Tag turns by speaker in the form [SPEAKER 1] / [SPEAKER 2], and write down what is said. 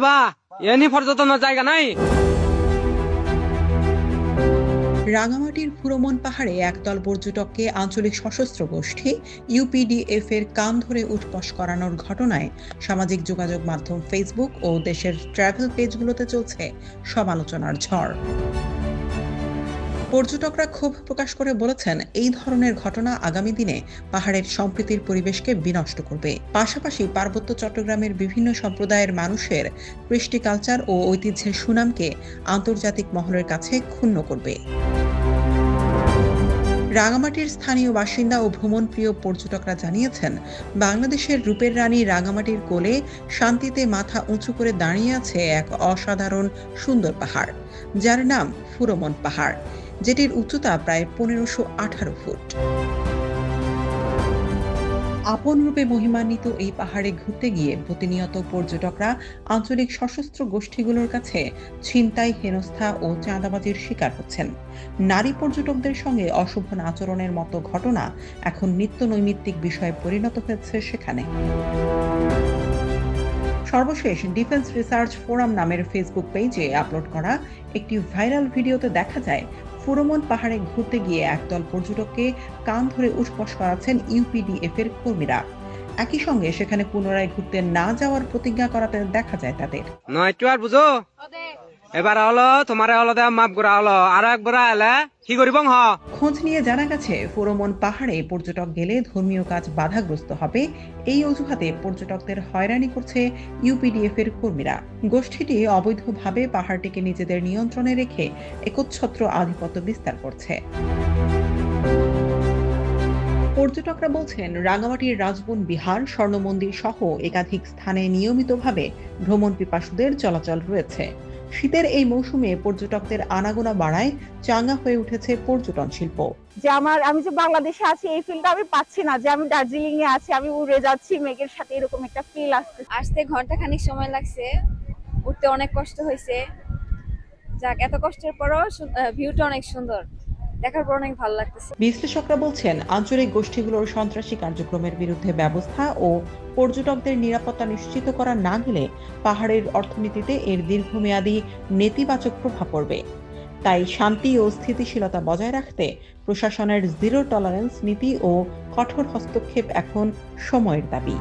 [SPEAKER 1] বা, এনি জায়গা নাই।
[SPEAKER 2] রাঙামাটির ফুরমন পাহাড়ে একদল পর্যটককে আঞ্চলিক সশস্ত্র গোষ্ঠী ইউপিডিএফ এর কান ধরে উঠপস করানোর ঘটনায় সামাজিক যোগাযোগ মাধ্যম ফেসবুক ও দেশের ট্রাভেল পেজগুলোতে চলছে সমালোচনার ঝড়। পর্যটকরা ক্ষোভ প্রকাশ করে বলেছেন, এই ধরনের ঘটনা আগামী দিনে পাহাড়ের সম্প্রীতির পরিবেশকে বিনষ্ট করবে। পাশাপাশি পার্বত্য চট্টগ্রামের বিভিন্ন সম্প্রদায়ের মানুষের কৃষ্টি কালচার ও ঐতিহ্যের সুনামকে আন্তর্জাতিক মহলের কাছে ক্ষুণ্ণ করবে। রাঙামাটির স্থানীয় বাসিন্দা ও ভ্রমণপ্রিয় পর্যটকরা জানিয়েছেন, বাংলাদেশের রূপের রানী রাঙামাটির কোলে শান্তিতে মাথা উঁচু করে দাঁড়িয়ে আছে এক অসাধারণ সুন্দর পাহাড়, যার নাম ফুরমন পাহাড়। যেটির উচ্চতা প্রায় পনেরোশো আঠারো ফুট। আপন রূপে মহিমান্বিত এই পাহাড়ে ঘুরতে গিয়ে প্রতিনিয়ত পর্যটকরা আঞ্চলিক সশস্ত্র গোষ্ঠীগুলোর কাছে ছিনতাই, হেনস্থা ও চাঁদাবাজির শিকার হচ্ছেন। নারী পর্যটকদের সঙ্গে অশোভন আচরণের মতো ঘটনা এখন নিত্য নৈমিত্তিক বিষয়ে পরিণত হয়েছে সেখানে। সর্বশেষ ডিফেন্স রিসার্চ ফোরাম নামের ফেসবুক পেজে আপলোড করা একটি ভাইরাল ভিডিওতে দেখা যায় ফুরমন পাহাড়ে ঘুরতে গিয়ে একদল পর্যটককে কান ধরে উঠপস করাচ্ছেন ইউপিডিএফ এর কর্মীরা। একই সঙ্গে সেখানে পুনরায় ঘুরতে না যাওয়ার প্রতিজ্ঞা করাতে দেখা যায় তাদের।
[SPEAKER 1] নয় বুঝো? এবার হলো তোমার হলো মাপ করা হলো আর একবার এলে কি করিব হ?
[SPEAKER 2] খোঁজ নিয়ে জানা গেছে, ফোরমন পাহাড়ে পর্যটক গেলে ধর্মীয় কাজ বাধাগ্রস্ত হবে। এই অজুহাতে পর্যটকদের হয়রানি করছে ইউপিডিএফ এর কর্মীরা। গোষ্ঠীটি অবৈধভাবে পাহাড়টিকে নিজেদের নিয়ন্ত্রণে রেখে একচ্ছত্র আধিপত্য বিস্তার করছে। পর্যটকরা বলছেন, রাঙামাটির রাজবন বিহার স্বর্ণ মন্দির সহ একাধিক স্থানে নিয়মিতভাবে ভ্রমণ পিপাসুদের চলাচল রয়েছে। শীতের এই মৌসুমে পর্যটকদের আনাগোনা বাড়ায় চাঙ্গা হয়ে উঠেছে পর্যটন শিল্প।
[SPEAKER 3] যে আমার আমি যে বাংলাদেশে আছি এই ফিলটা আমি পাচ্ছি না। যে আমি দার্জিলিং এ আছি আমি উড়ে যাচ্ছি মেঘের সাথে এরকম একটা ফিল আসছে
[SPEAKER 4] আসতে ঘণ্টা খানিক সময় লাগছে। উঠতে অনেক কষ্ট হয়েছে। যাক এত কষ্টের পরও ভিউটা অনেক সুন্দর। দেখার পর অনেক ভালো লাগতেছে।
[SPEAKER 2] বিশ্লেষকরা বলছেন, আঞ্চলিক গোষ্ঠীগুলোর সন্ত্রাসী কার্যক্রমের বিরুদ্ধে ব্যবস্থা ও পর্যটকদের নিরাপত্তা নিশ্চিত করা না গেলে পাহাড়ের অর্থনীতিতে এর দীর্ঘমেয়াদী নেতিবাচক প্রভাব পড়বে। তাই শান্তি ও স্থিতিশীলতা বজায় রাখতে প্রশাসনের জিরো টলারেন্স নীতি ও কঠোর হস্তক্ষেপ এখন সময়ের দাবি।